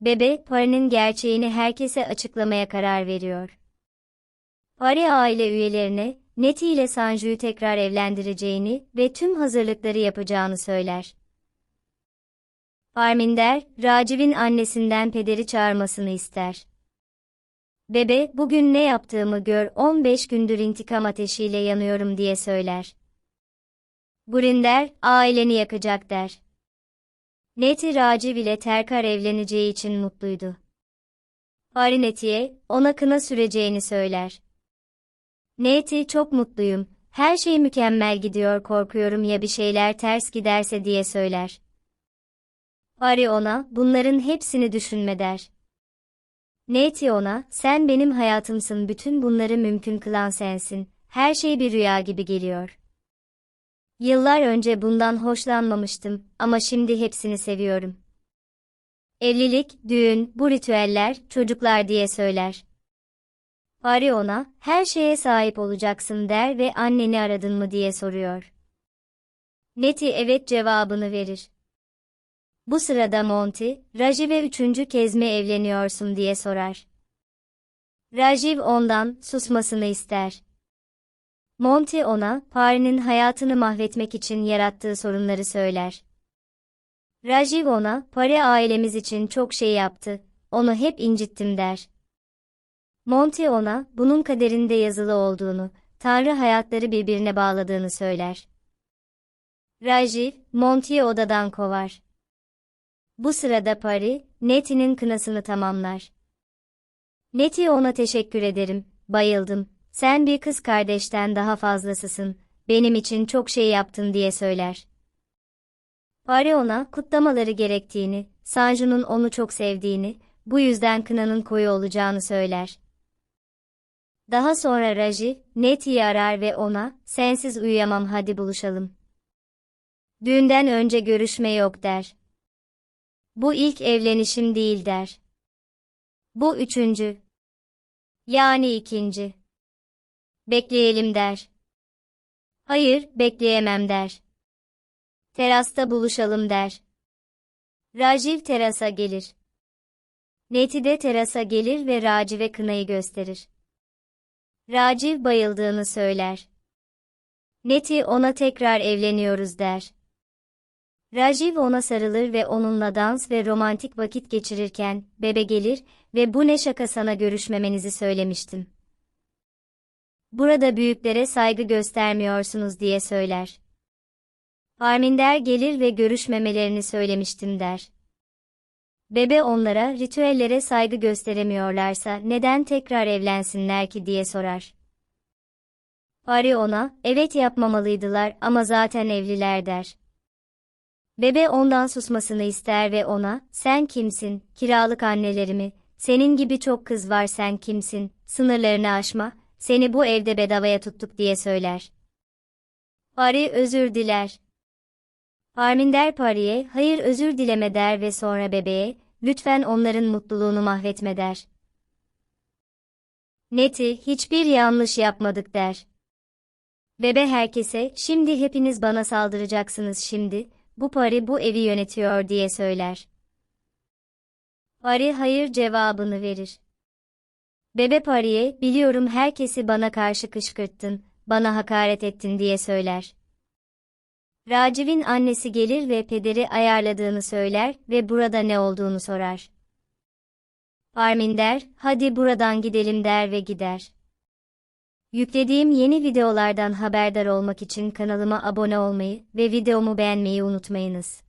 Bebe, Pari'nin gerçeğini herkese açıklamaya karar veriyor. Pari aile üyelerine, Neti ile Sanju'yu tekrar evlendireceğini ve tüm hazırlıkları yapacağını söyler. Parminder, Raciv'in annesinden pederi çağırmasını ister. Bebe, bugün ne yaptığımı gör 15 gündür intikam ateşiyle yanıyorum diye söyler. Gurinder, aileni yakacak der. Neti Raciv ile Terkar evleneceği için mutluydu. Pari Neti'ye, ona kına süreceğini söyler. Neti çok mutluyum, her şey mükemmel gidiyor korkuyorum ya bir şeyler ters giderse diye söyler. Pari ona, bunların hepsini düşünme der. Neti ona, sen benim hayatımsın bütün bunları mümkün kılan sensin, her şey bir rüya gibi geliyor. Yıllar önce bundan hoşlanmamıştım ama şimdi hepsini seviyorum. Evlilik, düğün, bu ritüeller, çocuklar diye söyler. Pari ona, her şeye sahip olacaksın der ve anneni aradın mı diye soruyor. Neti evet cevabını verir. Bu sırada Monty, Rajiv'e üçüncü kez mi evleniyorsun diye sorar. Rajiv ondan susmasını ister. Monty ona, Pari'nin hayatını mahvetmek için yarattığı sorunları söyler. Rajiv ona, Pari ailemiz için çok şey yaptı, onu hep incittim der. Monty ona, bunun kaderinde yazılı olduğunu, Tanrı hayatları birbirine bağladığını söyler. Rajiv, Monty'yi odadan kovar. Bu sırada Pari, Neti'nin kınasını tamamlar. Neti ona teşekkür ederim, bayıldım, sen bir kız kardeşten daha fazlasısın, benim için çok şey yaptın diye söyler. Pari ona kutlamaları gerektiğini, Sanju'nun onu çok sevdiğini, bu yüzden kınanın koyu olacağını söyler. Daha sonra Raji, Neti'yi arar ve ona, sensiz uyuyamam hadi buluşalım. Düğünden önce görüşme yok der. Bu ilk evlenişim değil der. Bu üçüncü. Yani ikinci. Bekleyelim der. Hayır, bekleyemem der. Terasta buluşalım der. Rajiv terasa gelir. Neti de terasa gelir ve Raciv'e kınayı gösterir. Raciv bayıldığını söyler. Neti ona tekrar evleniyoruz der. Rajiv ona sarılır ve onunla dans ve romantik vakit geçirirken, bebe gelir ve bu ne şaka sana görüşmemenizi söylemiştim. Burada büyüklere saygı göstermiyorsunuz diye söyler. Parminder gelir ve görüşmemelerini söylemiştim der. Bebe onlara ritüellere saygı gösteremiyorlarsa neden tekrar evlensinler ki diye sorar. Pari ona, evet yapmamalıydılar ama zaten evliler der. Bebe ondan susmasını ister ve ona, sen kimsin, kiralık annelerimi, senin gibi çok kız var sen kimsin, sınırlarını aşma, seni bu evde bedavaya tuttuk diye söyler. Pari özür diler. Parminder Pari'ye, hayır özür dileme der ve sonra bebeğe, lütfen onların mutluluğunu mahvetme der. Neti, hiçbir yanlış yapmadık der. Bebe herkese, şimdi hepiniz bana saldıracaksınız şimdi, bu Pari bu evi yönetiyor diye söyler. Pari hayır cevabını verir. Bebe Pari'ye, biliyorum herkesi bana karşı kışkırttın, bana hakaret ettin diye söyler. Raciv'in annesi gelir ve pederi ayarladığını söyler ve burada ne olduğunu sorar. Parminder, hadi buradan gidelim der ve gider. Yüklediğim yeni videolardan haberdar olmak için kanalıma abone olmayı ve videomu beğenmeyi unutmayınız.